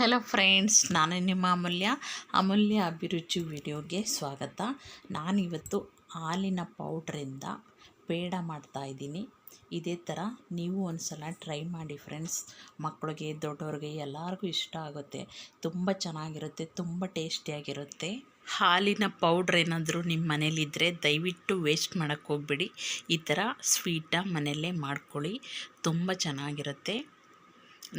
Hello friends ನಾನು ನಿಮ್ಮ ಅಮೂಲ್ಯ. ಅಮೂಲ್ಯ ಅಭಿರುಚಿ ವಿಡಿಯೋಗೆ ಸ್ವಾಗತ. ನಾನಿವತ್ತು ಹಾಲಿನ ಪೌಡ್ರಿಂದ ಪೇಡ ಮಾಡ್ತಾಯಿದ್ದೀನಿ ಇದೇ ಥರ ನೀವು ಒಂದು ಸಲ ಟ್ರೈ ಮಾಡಿ ಫ್ರೆಂಡ್ಸ್ ಮಕ್ಕಳಿಗೆ ದೊಡ್ಡವ್ರಿಗೆ ಎಲ್ಲರಿಗೂ ಇಷ್ಟ ಆಗುತ್ತೆ. ತುಂಬ ಚೆನ್ನಾಗಿರುತ್ತೆ, ತುಂಬ ಟೇಸ್ಟಿಯಾಗಿರುತ್ತೆ. ಹಾಲಿನ ಪೌಡ್ರ್ ಏನಾದರೂ ನಿಮ್ಮ ಮನೇಲಿದ್ದರೆ ದಯವಿಟ್ಟು ವೇಸ್ಟ್ ಮಾಡೋಕ್ಕೆ ಹೋಗ್ಬೇಡಿ. ಈ ಥರ ಸ್ವೀಟ ಮನೆಯಲ್ಲೇ ಮಾಡ್ಕೊಳ್ಳಿ. ತುಂಬ ಚೆನ್ನಾಗಿರುತ್ತೆ.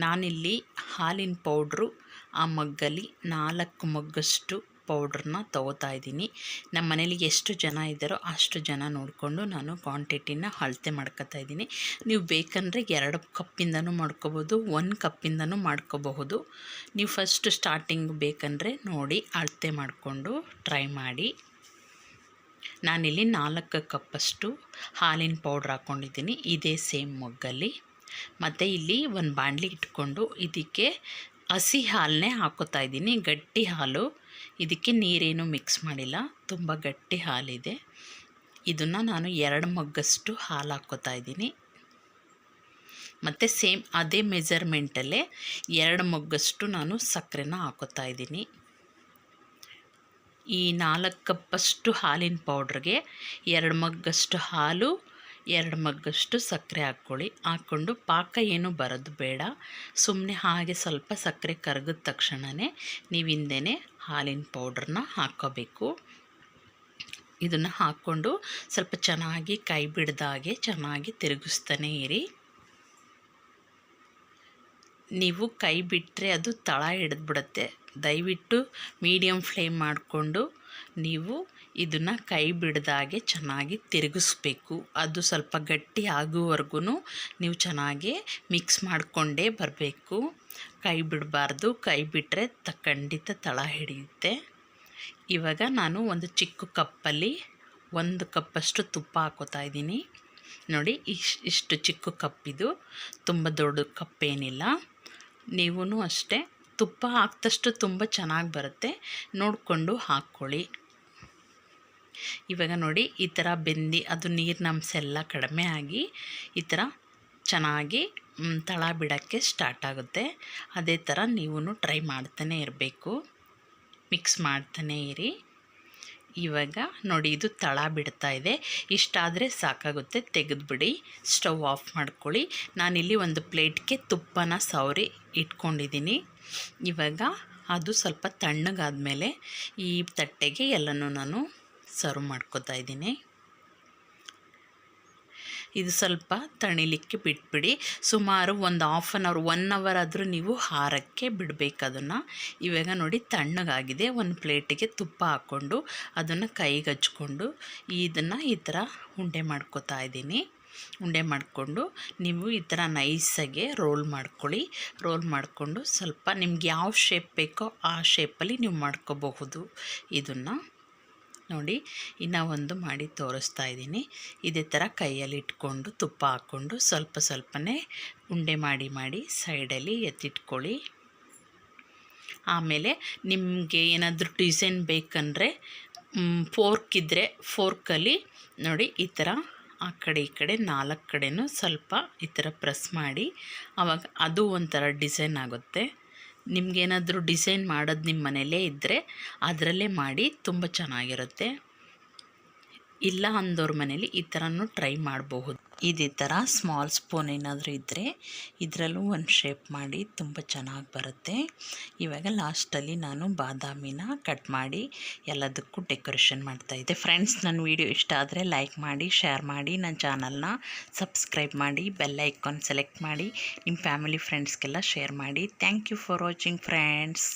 ನಾನಿಲ್ಲಿ ಹಾಲಿನ ಪೌಡ್ರು, ಆ ಮಗ್ಗಲ್ಲಿ ನಾಲ್ಕು ಮಗ್ಗಷ್ಟು ಪೌಡ್ರನ್ನ ತೊಗೋತಾ ಇದ್ದೀನಿ. ನಮ್ಮ ಮನೇಲಿ ಎಷ್ಟು ಜನ ಇದ್ದಾರೋ ಅಷ್ಟು ಜನ ನೋಡಿಕೊಂಡು ನಾನು ಕ್ವಾಂಟಿಟಿನ ಅಳತೆ ಮಾಡ್ಕೋತಾ ಇದ್ದೀನಿ. ನೀವು ಬೇಕಂದರೆ ಎರಡು ಕಪ್ಪಿಂದನೂ ಮಾಡ್ಕೋಬೋದು, ಒಂದು ಕಪ್ಪಿಂದನೂ ಮಾಡ್ಕೋಬಹುದು. ನೀವು ಫಸ್ಟ್ ಸ್ಟಾರ್ಟಿಂಗ್ ಬೇಕಂದರೆ ನೋಡಿ, ಅಳತೆ ಮಾಡಿಕೊಂಡು ಟ್ರೈ ಮಾಡಿ. ನಾನಿಲ್ಲಿ ನಾಲ್ಕು ಕಪ್ಪಷ್ಟು ಹಾಲಿನ ಪೌಡ್ರ್ ಹಾಕ್ಕೊಂಡಿದ್ದೀನಿ ಇದೇ ಸೇಮ್ ಮೊಗ್ಗಲ್ಲಿ. ಮತ್ತು ಇಲ್ಲಿ ಒಂದು ಬಾಣಲಿ ಇಟ್ಕೊಂಡು ಇದಕ್ಕೆ ಹಸಿ ಹಾಲನ್ನೇ ಹಾಕೋತಾ ಇದ್ದೀನಿ, ಗಟ್ಟಿ ಹಾಲು. ಇದಕ್ಕೆ ನೀರೇನು ಮಿಕ್ಸ್ ಮಾಡಿಲ್ಲ, ತುಂಬ ಗಟ್ಟಿ ಹಾಲಿದೆ. ಇದನ್ನು ನಾನು ಎರಡು ಮಗ್ಗಷ್ಟು ಹಾಲು ಹಾಕೋತಾ ಇದ್ದೀನಿ. ಮತ್ತು ಸೇಮ್ ಅದೇ ಮೆಜರ್ಮೆಂಟಲ್ಲೇ ಎರಡು ಮಗ್ಗಷ್ಟು ನಾನು ಸಕ್ಕರೆನ ಹಾಕೋತಾ ಇದ್ದೀನಿ. ಈ ನಾಲ್ಕು ಕಪ್ಪಷ್ಟು ಹಾಲಿನ ಪೌಡ್ರಿಗೆ ಎರಡು ಮಗ್ಗಷ್ಟು ಹಾಲು ಎರಡು ಮಗ್ಗಷ್ಟು ಸಕ್ಕರೆ ಹಾಕ್ಕೊಳ್ಳಿ. ಹಾಕ್ಕೊಂಡು ಪಾಕ ಏನು ಬರೋದು ಬೇಡ. ಸುಮ್ಮನೆ ಹಾಗೆ ಸ್ವಲ್ಪ ಸಕ್ಕರೆ ಕರಗಿದ ತಕ್ಷಣವೇ ನೀವು ಹಿಂದೆನೇ ಹಾಲಿನ ಪೌಡ್ರನ್ನ ಹಾಕ್ಕೋಬೇಕು. ಇದನ್ನು ಹಾಕ್ಕೊಂಡು ಸ್ವಲ್ಪ ಚೆನ್ನಾಗಿ ಕೈ ಬಿಡ್ದಾಗೆ ಚೆನ್ನಾಗಿ ತಿರುಗಿಸ್ತಾನೆ ಇರಿ. ನೀವು ಕೈ ಬಿಟ್ಟರೆ ಅದು ತಳ ಹಿಡಿದ್ಬಿಡುತ್ತೆ. ದಯವಿಟ್ಟು ಮೀಡಿಯಮ್ ಫ್ಲೇಮ್ ಮಾಡಿಕೊಂಡು ನೀವು ಇದನ್ನು ಕೈ ಬಿಡ್ದಾಗೆ ಚೆನ್ನಾಗಿ ತಿರುಗಿಸ್ಬೇಕು. ಅದು ಸ್ವಲ್ಪ ಗಟ್ಟಿ ಆಗುವವರೆಗೂ ನೀವು ಚೆನ್ನಾಗಿ ಮಿಕ್ಸ್ ಮಾಡಿಕೊಂಡೇ ಬರಬೇಕು. ಕೈ ಬಿಡಬಾರ್ದು. ಕೈ ಬಿಟ್ಟರೆ ತ ಖಂಡಿತ ತಳ ಹಿಡಿಯುತ್ತೆ. ಇವಾಗ ನಾನು ಒಂದು ಚಿಕ್ಕ ಕಪ್ಪಲ್ಲಿ ಒಂದು ಕಪ್ಪಷ್ಟು ತುಪ್ಪ ಹಾಕೋತಾ ಇದ್ದೀನಿ. ನೋಡಿ, ಇಶ್, ಇಷ್ಟು ಚಿಕ್ಕ ಕಪ್ಪಿದು. ತುಂಬ ದೊಡ್ಡ ಕಪ್ಪೇನಿಲ್ಲ. ನೀವೂ ಅಷ್ಟೇ. ತುಪ್ಪ ಹಾಕ್ದಷ್ಟು ತುಂಬ ಚೆನ್ನಾಗಿ ಬರುತ್ತೆ. ನೋಡಿಕೊಂಡು ಹಾಕ್ಕೊಳ್ಳಿ. ಇವಾಗ ನೋಡಿ ಈ ಥರ ಬೆಂದಿ, ಅದು ನೀರಿನ ಅಂಶ ಎಲ್ಲ ಕಡಿಮೆ ಆಗಿ ಈ ಥರ ಚೆನ್ನಾಗಿ ತಳ ಬಿಡೋಕ್ಕೆ ಸ್ಟಾರ್ಟ್ ಆಗುತ್ತೆ. ಅದೇ ಥರ ನೀವು ಟ್ರೈ ಮಾಡ್ತಾನೆ ಇರಬೇಕು. ಮಿಕ್ಸ್ ಮಾಡ್ತಾನೆ ಇರಿ. ಇವಾಗ ನೋಡಿ ಇದು ತಳ ಬಿಡ್ತಾ ಇದೆ. ಇಷ್ಟಾದರೆ ಸಾಕಾಗುತ್ತೆ, ತೆಗೆದುಬಿಡಿ. ಸ್ಟವ್ ಆಫ್ ಮಾಡ್ಕೊಳ್ಳಿ. ನಾನಿಲ್ಲಿ ಒಂದು ಪ್ಲೇಟ್ಗೆ ತುಪ್ಪನ ಸವರಿ ಇಟ್ಕೊಂಡಿದ್ದೀನಿ. ಇವಾಗ ಅದು ಸ್ವಲ್ಪ ತಣ್ಣಗಾದಮೇಲೆ ಈ ತಟ್ಟೆಗೆ ಎಲ್ಲನೂ ನಾನು ಸರ್ವ್ ಮಾಡ್ಕೋತಾ ಇದ್ದೀನಿ. ಇದು ಸ್ವಲ್ಪ ತಣಿಲಿಕ್ಕೆ ಬಿಟ್ಬಿಡಿ. ಸುಮಾರು ಒಂದು half an hour one hour ಆದರೂ ನೀವು ಹಾರಕ್ಕೆ ಬಿಡಬೇಕು ಅದನ್ನು. ಇವಾಗ ನೋಡಿ ತಣ್ಣಗಾಗಿದೆ. ಒಂದು ಪ್ಲೇಟಿಗೆ ತುಪ್ಪ ಹಾಕ್ಕೊಂಡು ಅದನ್ನು ಕೈಗೆ ಹಚ್ಕೊಂಡು ಇದನ್ನು ಈ ಥರ ಉಂಡೆ ಮಾಡ್ಕೋತಾ ಇದ್ದೀನಿ. ಉಂಡೆ ಮಾಡಿಕೊಂಡು ನೀವು ಈ ಥರ ನೈಸಾಗೆ ರೋಲ್ ಮಾಡ್ಕೊಳ್ಳಿ. ರೋಲ್ ಮಾಡಿಕೊಂಡು ಸ್ವಲ್ಪ ನಿಮ್ಗೆ ಯಾವ ಶೇಪ್ ಬೇಕೋ ಆ ಶೇಪಲ್ಲಿ ನೀವು ಮಾಡ್ಕೋಬಹುದು ಇದನ್ನು. ನೋಡಿ, ಇನ್ನು ಒಂದು ಮಾಡಿ ತೋರಿಸ್ತಾ ಇದ್ದೀನಿ. ಇದೇ ಥರ ಕೈಯಲ್ಲಿ ಇಟ್ಕೊಂಡು, ತುಪ್ಪ ಹಾಕ್ಕೊಂಡು ಸ್ವಲ್ಪ ಸ್ವಲ್ಪನೇ ಉಂಡೆ ಮಾಡಿ ಮಾಡಿ ಸೈಡಲ್ಲಿ ಎತ್ತಿಟ್ಕೊಳ್ಳಿ. ಆಮೇಲೆ ನಿಮಗೆ ಏನಾದರೂ ಡಿಸೈನ್ ಬೇಕಂದರೆ ಫೋರ್ಕ್ ಇದ್ದರೆ ಫೋರ್ಕಲ್ಲಿ ನೋಡಿ ಈ ಥರ ಆ ಕಡೆ ಈ ಕಡೆ ನಾಲ್ಕು ಕಡೆನೂ ಸ್ವಲ್ಪ ಈ ಥರ ಪ್ರೆಸ್ ಮಾಡಿ. ಆವಾಗ ಅದು ಒಂಥರ ಡಿಸೈನ್ ಆಗುತ್ತೆ. ನಿಮಗೇನಾದರೂ ಡಿಸೈನ್ ಮಾಡೋದು ನಿಮ್ಮ ಮನೆಯಲ್ಲೇ ಇದ್ದರೆ ಅದರಲ್ಲೇ ಮಾಡಿ ತುಂಬ ಚೆನ್ನಾಗಿರುತ್ತೆ. ಇಲ್ಲ ಅಂದವ್ರ ಮನೇಲಿ ಈ ಥರನೂ ಟ್ರೈ ಮಾಡಬಹುದು. ಇದೇ ಥರ ಸ್ಮಾಲ್ ಸ್ಪೂನ್ ಏನಾದರೂ ಇದ್ದರೆ ಇದರಲ್ಲೂ ಒಂದು ಶೇಪ್ ಮಾಡಿ ತುಂಬ ಚೆನ್ನಾಗಿ ಬರುತ್ತೆ. ಇವಾಗ ಲಾಸ್ಟಲ್ಲಿ ನಾನು ಬಾದಾಮಿನ ಕಟ್ ಮಾಡಿ ಎಲ್ಲದಕ್ಕೂ ಡೆಕೋರೇಷನ್ ಮಾಡ್ತಾಯಿದ್ದೆ ಫ್ರೆಂಡ್ಸ್, ನನ್ನ ವೀಡಿಯೋ ಇಷ್ಟ ಆದರೆ ಲೈಕ್ ಮಾಡಿ, ಶೇರ್ ಮಾಡಿ, ನನ್ನ ಚಾನಲ್ನ ಸಬ್ಸ್ಕ್ರೈಬ್ ಮಾಡಿ, ಬೆಲ್ ಐಕಾನ್ ಸೆಲೆಕ್ಟ್ ಮಾಡಿ, ನಿಮ್ಮ ಫ್ಯಾಮಿಲಿ ಫ್ರೆಂಡ್ಸ್ಗೆಲ್ಲ ಶೇರ್ ಮಾಡಿ. Thank you for watching friends.